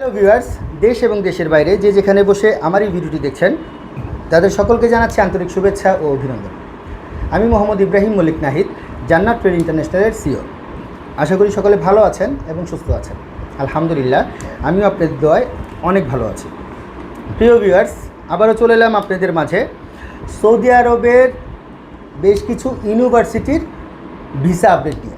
Hello viewers দেশ এবং দেশের বাইরে যে যেখানে বসে আমার এই ভিডিওটি দেখছেন, তাদের সকলকে জানাচ্ছি আন্তরিক শুভেচ্ছা ও অভিনন্দন। আমি মোহাম্মদ ইব্রাহিম মল্লিক নাহিদ, জান্নাত ট্রেড ইন্টারন্যাশনালের সিও আশা করি সকলে ভালো আছেন এবং সুস্থ আছেন। আলহামদুলিল্লাহ, আমিও আপনাদের দোয়ায় অনেক ভালো আছি। প্রিয় ভিউয়ার্স আবারও চলে এলাম আপনাদের মাঝে। সৌদি আরবের বেশ কিছু ইউনিভার্সিটির ভিসা আপডেট নিয়ে।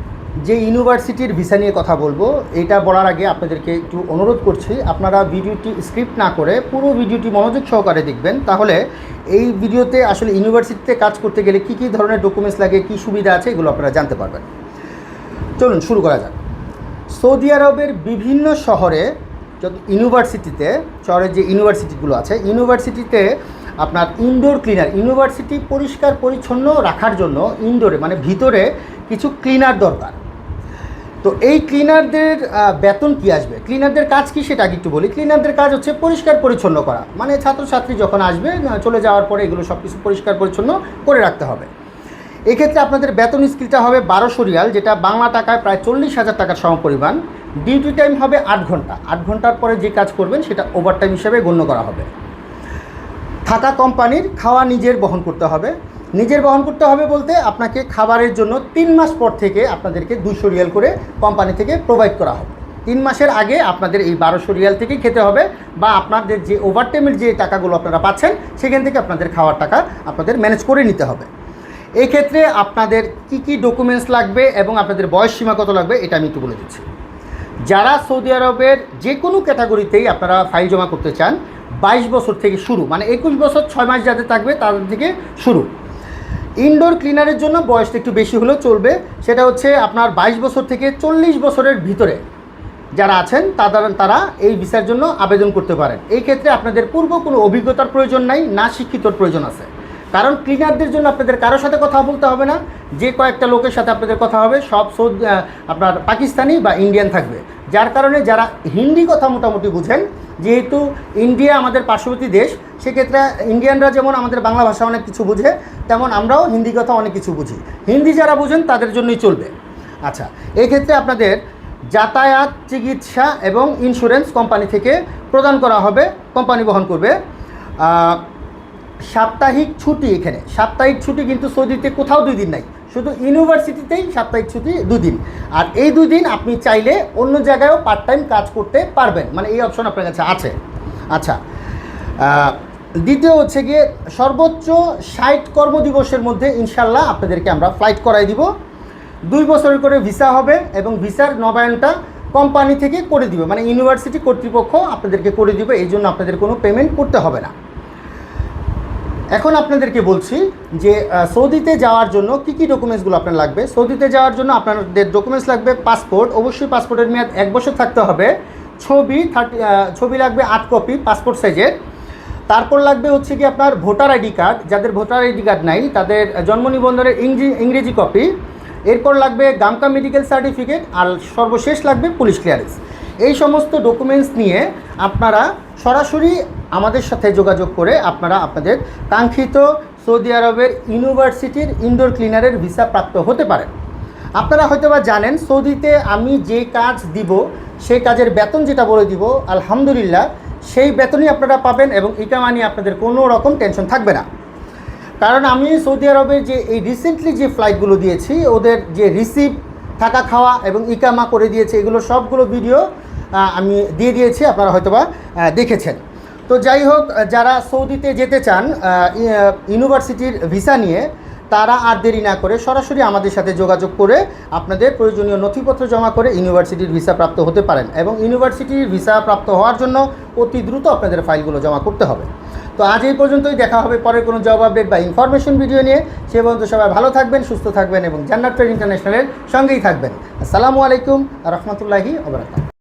যে ইউনিভার্সিটির ভিসা নিয়ে কথা বলব, এটা বলার আগে আপনাদেরকে একটু অনুরোধ করছি, আপনারা ভিডিওটি স্ক্রিপ্ট না করে পুরো ভিডিওটি মনোযোগ সহকারে দেখবেন। তাহলে এই ভিডিওতে আসলে ইউনিভার্সিটিতে কাজ করতে গেলে কী কী ধরনের ডকুমেন্টস লাগে, কী সুবিধা আছে, এগুলো আপনারা জানতে পারবেন। চলুন শুরু করা যাক। সৌদি আরবের বিভিন্ন শহরে ইউনিভার্সিটিতে, শহরের যে ইউনিভার্সিটিগুলো আছে, ইউনিভার্সিটিতে আপনার ইনডোর ক্লিনার ইউনিভার্সিটি পরিষ্কার পরিচ্ছন্ন রাখার জন্য ইনডোরে মানে ভিতরে কিছু ক্লিনার দরকার। তো এই ক্লিনারদের বেতন কি আসবে? ক্লিনারদের কাজ কি সেটা আগে একটু বলি। ক্লিনারদের কাজ হচ্ছে পরিষ্কার পরিচ্ছন্ন করা। মানে ছাত্রছাত্রী যখন আসবে চলে যাওয়ার পরে এগুলো সব কিছু পরিষ্কার পরিচ্ছন্ন করে রাখতে হবে। এক্ষেত্রে আপনাদের বেতন স্কিলটা হবে বারোশো রিয়াল, যেটা বাংলা টাকায় প্রায় চল্লিশ হাজার টাকার সমপরিমাণ। ডিউটি টাইম হবে আট ঘণ্টা। আট ঘণ্টার পরে যে কাজ করবেন, সেটা ওভারটাইম হিসেবে গণ্য করা হবে। থাকা কোম্পানির খাওয়া নিজের বহন করতে হবে। নিজের বহন করতে হবে বলতে আপনাকে খাবারের জন্য তিন মাস পর থেকে আপনাদেরকে দুশো রিয়াল করে কোম্পানি থেকে প্রোভাইড করা হবে। তিন মাসের আগে আপনাদের এই বারোশো রিয়াল থেকেই খেতে হবে বা আপনাদের যে ওভারটাইমের যে টাকাগুলো আপনারা পাচ্ছেন, সেখান থেকে আপনাদের খাওয়ার টাকা আপনাদের ম্যানেজ করে নিতে হবে। এই ক্ষেত্রে আপনাদের কি কি ডকুমেন্টস লাগবে এবং আপনাদের বয়স সীমা কত লাগবে, এটা আমি একটু বলে দিচ্ছি। যারা সৌদি আরবের যে কোনো ক্যাটাগরিতেই আপনারা ফাইল জমা করতে চান, বাইশ বছর থেকে শুরু মানে একুশ বছর ছয় মাস যাদের থাকবে তাদের থেকে শুরু। ইনডোর ক্লিনারের জন্য বয়সটা একটু বেশি হলেও চলবে। সেটা হচ্ছে আপনার বাইশ বছর থেকে চল্লিশ বছরের ভিতরে যারা আছেন, তাদের, তারা এই ভিসার জন্য আবেদন করতে পারেন। এই ক্ষেত্রে আপনাদের পূর্ব কোনো অভিজ্ঞতার প্রয়োজন নাই, না শিক্ষিতর প্রয়োজন আছে। কারণ ক্লিনারদের জন্য আপনাদের কারোর সাথে কথা বলতে হবে না, যে কয়েকটা লোকের সাথে আপনাদের কথা হবে, সব সৌদি আপনার পাকিস্তানি বা ইন্ডিয়ান থাকবে। যার কারণে যারা হিন্দি কথা মোটামুটি বুঝেন যেহেতু ইন্ডিয়া আমাদের পার্শ্ববর্তী দেশ, সেক্ষেত্রে ইন্ডিয়ানরা যেমন আমাদের বাংলা ভাষা অনেক কিছু বুঝে, তেমন আমরাও হিন্দি কথা অনেক কিছু বুঝি। হিন্দি যারা বুঝেন, তাদের জন্যই চলবে। আচ্ছা এক্ষেত্রে আপনাদের যাতায়াত, চিকিৎসা এবং ইন্স্যুরেন্স কোম্পানি থেকে প্রদান করা হবে কোম্পানি বহন করবে। সাপ্তাহিক ছুটি এখানে। সাপ্তাহিক ছুটি কিন্তু সৌদিতে কোথাও দুই দিন নাই। শুধু ইউনিভার্সিটিতেই সাপ্তাহিক ছুটি দুদিন। আর এই দুই দিন আপনি চাইলে অন্য জায়গায়ও পার্ট টাইম কাজ করতে পারবেন। মানে এই অপশন আপনার কাছে আছে। আচ্ছা দ্বিতীয় হচ্ছে গিয়ে সর্বোচ্চ ষাট কর্মদিবসের মধ্যে ইনশাল্লাহ আপনাদেরকে আমরা ফ্লাইট করাই দিব। দুই বছরের করে ভিসা হবে এবং ভিসার নবায়নটা কোম্পানি থেকে করে দিবে। মানে ইউনিভার্সিটি কর্তৃপক্ষ আপনাদেরকে করে দিবে। এই জন্য আপনাদের কোনো পেমেন্ট করতে হবে না। এখন আপনাদেরকে বলছি যে সৌদিতে যাওয়ার জন্য কি কি ডকুমেন্টসগুলো আপনার লাগবে? সৌদিতে যাওয়ার জন্য আপনাদের ডকুমেন্টস লাগবে পাসপোর্ট অবশ্যই পাসপোর্টের মেয়াদ এক বছর থাকতে হবে। ছবি থার্টি ছবি লাগবে আট কপি পাসপোর্ট সাইজের তারপর লাগবে হচ্ছে কি আপনার ভোটার আইডি কার্ড। যাদের ভোটার আইডি কার্ড নাই, তাদের জন্ম নিবন্ধনের ইংরেজি ইংরেজি কপি এরপর লাগবে গামকা মেডিকেল সার্টিফিকেট আর সর্বশেষ লাগবে পুলিশ ক্লিয়ারেন্স এই সমস্ত ডকুমেন্টস নিয়ে আপনারা সরাসরি আমাদের সাথে যোগাযোগ করে আপনারা আপনাদের কাঙ্ক্ষিত সৌদি আরবের ইউনিভার্সিটির ইনডোর ক্লিনারের ভিসা প্রাপ্ত হতে পারেন। আপনারা হয়তো বা জানেন, সৌদিতে আমি যে কাজ দিব, সেই কাজের বেতন যেটা বলে দিব, আলহামদুলিল্লাহ, সেই বেতনই আপনারা পাবেন এবং ইকামা নিয়ে আপনাদের কোনো রকম টেনশন থাকবে না। কারণ আমি সৌদি আরবের যে এই রিসেন্টলি যে ফ্লাইটগুলো দিয়েছি, ওদের যে রিসিভ থাকা খাওয়া এবং ইকামা করে দিয়েছে, এগুলো সবগুলো ভিডিও আমি দিয়ে দিয়েছি, আপনারা হয়তোবা দেখেছেন। তো যাই হোক যারা সৌদিতে যেতে চান ইউনিভার্সিটির ভিসা নিয়ে, তারা আর দেরি না করে সরাসরি আমাদের সাথে যোগাযোগ করে আপনাদের প্রয়োজনীয় নথিপত্র জমা করে ইউনিভার্সিটির ভিসা প্রাপ্ত হতে পারেন এবং ইউনিভার্সিটির ভিসা প্রাপ্ত হওয়ার জন্য অতি দ্রুত আপনাদের ফাইলগুলো জমা করতে হবে। তো আজ এই পর্যন্তই, দেখা হবে পরের কোনো জব আপডেট বা ইনফরমেশন ভিডিও নিয়ে। সে পর্যন্ত সবাই ভালো থাকবেন, সুস্থ থাকবেন এবং জান্নাত ট্রেড ইন্টারন্যাশনালের সঙ্গেই থাকবেন। আসসালামু আলাইকুম রহমতুল্লাহি ওবরাকাত